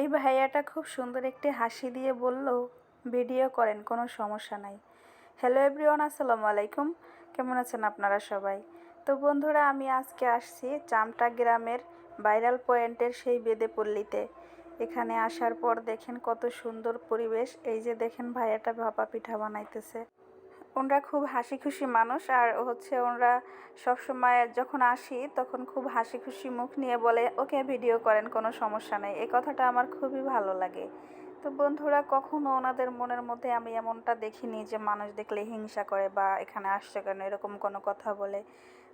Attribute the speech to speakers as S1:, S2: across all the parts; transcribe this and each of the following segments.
S1: এই ভাইয়াটা খুব সুন্দর একটি হাসি দিয়ে বলল, ভিডিও করেন, কোনো সমস্যা নাই। হ্যালো এভরিওয়ান আসসালামু আলাইকুম। কেমন আছেন আপনারা সবাই? তো বন্ধুরা, আমি আজকে আসছি চামটা গ্রামের ভাইরাল পয়েন্টের সেই বেদে পল্লীতে। এখানে আসার পর দেখেন কত সুন্দর পরিবেশ। এই যে দেখেন ভাইয়াটা ভাপা পিঠা বানাইতেছে। ওনরা খুব হাসি খুশি মানুষ আর হচ্ছে ওনরা সবসময় যখন আসি তখন খুব হাসি খুশি মুখ নিয়ে বলে, ওকে ভিডিও করেন, কোনো সমস্যা নেই। এই কথাটা আমার খুবই ভালো লাগে। তো বন্ধুরা, কখনো ওনাদের মনের মধ্যে আমি এমনটা দেখিনি যে মানুষ দেখলে হিংসা করে বা এখানে আসছে কেন, এরকম কোনো কথা বলে।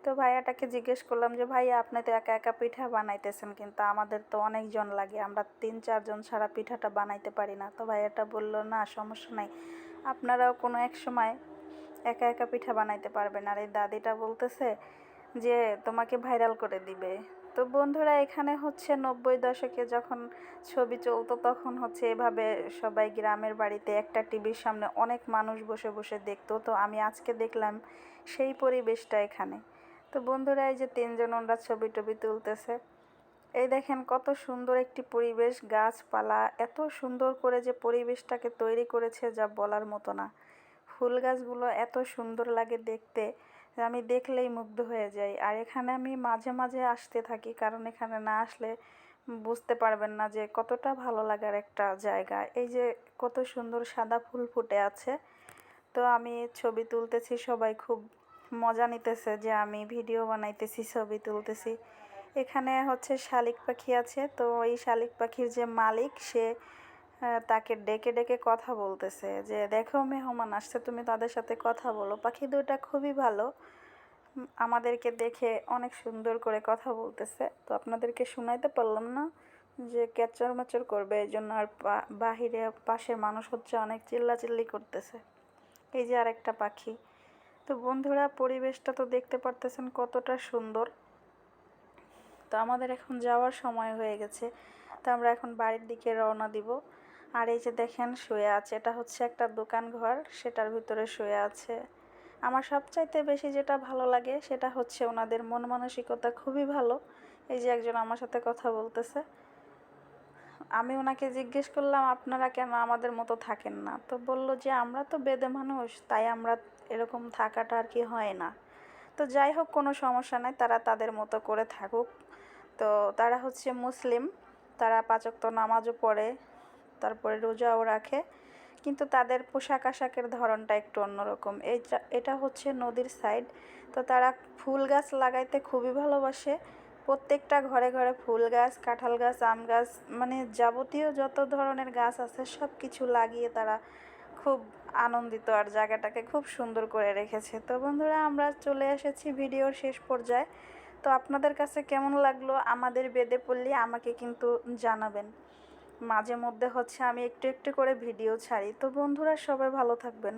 S1: তো ভাইয়াটাকে জিজ্ঞেস করলাম যে, ভাইয়া, আপনি তো একা একা পিঠা বানাইতেছেন কিন্তু আমাদের তো অনেকজন লাগে, আমরা তিন চারজন ছাড়া পিঠাটা বানাইতে পারি না। তো ভাইয়াটা বলল, না, সমস্যা নাই। আপনারাও কোনো এক সময় একা একা পিঠা বানাইতে পারবেন আর এই দাদিটা বলতেছে যে, তোমাকে ভাইরাল করে দিবে। তো বন্ধুরা, এখানে হচ্ছে নব্বই দশকে যখন ছবি চলতো, তখন হচ্ছে এভাবে সবাই গ্রামের বাড়িতে একটা টিভির সামনে অনেক মানুষ বসে বসে দেখতো। তো আমি আজকে দেখলাম সেই পরিবেশটা এখানে। তো বন্ধুরা, এই যে তিনজন ওনরা ছবি টবি তুলতেছে, এই দেখেন কত সুন্দর একটি পরিবেশ, গাছপালা, এত সুন্দর করে যে পরিবেশটাকে তৈরি করেছে যা বলার মতো না। ফুল গাছগুলো এত সুন্দর লাগে দেখতে, আমি দেখলেই মুগ্ধ হয়ে যাই। আর এখানে আমি মাঝে মাঝে আসতে থাকি, কারণ এখানে না আসলে বুঝতে পারবেন না যে কতটা ভালো লাগার একটা জায়গা। এই যে কত সুন্দর সাদা ফুল ফুটে আছে। তো আমি ছবি তুলতেছি, সবাই খুব মজা নিতেছে যে আমি ভিডিও বানাইতেছি, ছবি তুলতেছি। এখানে হচ্ছে শালিক পাখি আছে, তো এই শালিক পাখির যে মালিক সে তাকে ডেকে ডেকে কথা বলতেছে যে, দেখো মেহমান আসছে, তুমি তাদের সাথে কথা বলো। পাখি দুটা খুবই ভালো। আমাদেরকে দেখে অনেক সুন্দর করে কথা বলতেছে। তো আপনাদেরকে শোনাইতে পারলাম না যে ক্যাচর ম্যাচর করবে। এই জন্য আর বাহিরে পাশের মানুষ হচ্ছে অনেক চিল্লাচিল্লি করতেছে। এই যে আরেকটা পাখি। তো বন্ধুরা, পরিবেশটা তো দেখতে পারতেছেন কতটা সুন্দর। তো আমাদের এখন যাওয়ার সময় হয়ে গেছে। তো আমরা এখন বাড়ির দিকে রওনা দিব। আর এই যে দেখেন শুয়ে আছে, এটা হচ্ছে একটা দোকান ঘর সেটার ভিতরে শুয়ে আছে। আমার সবচাইতে বেশি যেটা ভালো লাগে, সেটা হচ্ছে ওনাদের মন মানসিকতা খুবই ভালো। এই যে একজন আমার সাথে কথা বলতেছে। আমি ওনাকে জিজ্ঞেস করলাম, আপনারা কেন আমাদের মতো থাকেন না? তো বলল যে, আমরা তো বেদে মানুষ, তাই আমরা এরকম থাকাটা আর কি হয় না। তো যাই হোক, কোনো সমস্যা নাই, তারা তাদের মতো করে থাকুক। তো তারা হচ্ছে মুসলিম, তারা পাঁচক্ত নামাজও পড়ে। তারপরে রোজাও রাখে। কিন্তু তাদের পোশাক আশাকের ধরনটা একটু অন্যরকম। এই এটা হচ্ছে নদীর সাইড তো তারা ফুল গাছ লাগাইতে খুবই ভালোবাসে। প্রত্যেকটা ঘরে ঘরে ফুল গাছ, কাঁঠাল গাছ, আম গাছ মানে যাবতীয় যত ধরনের গাছ আছে সব কিছু লাগিয়ে তারা খুব আনন্দিত আর জায়গাটাকে খুব সুন্দর করে রেখেছে। তো বন্ধুরা, আমরা চলে এসেছি ভিডিওর শেষ পর্যায়ে। তো আপনাদের কাছে কেমন লাগল? আমাদের বেদে পড়লে আমাকে কিন্তু জানাবেন। মাঝে মধ্যে হচ্ছে আমি একটু একটু করে ভিডিও ছাড়ি। তো বন্ধুরা সবাই ভালো থাকবেন।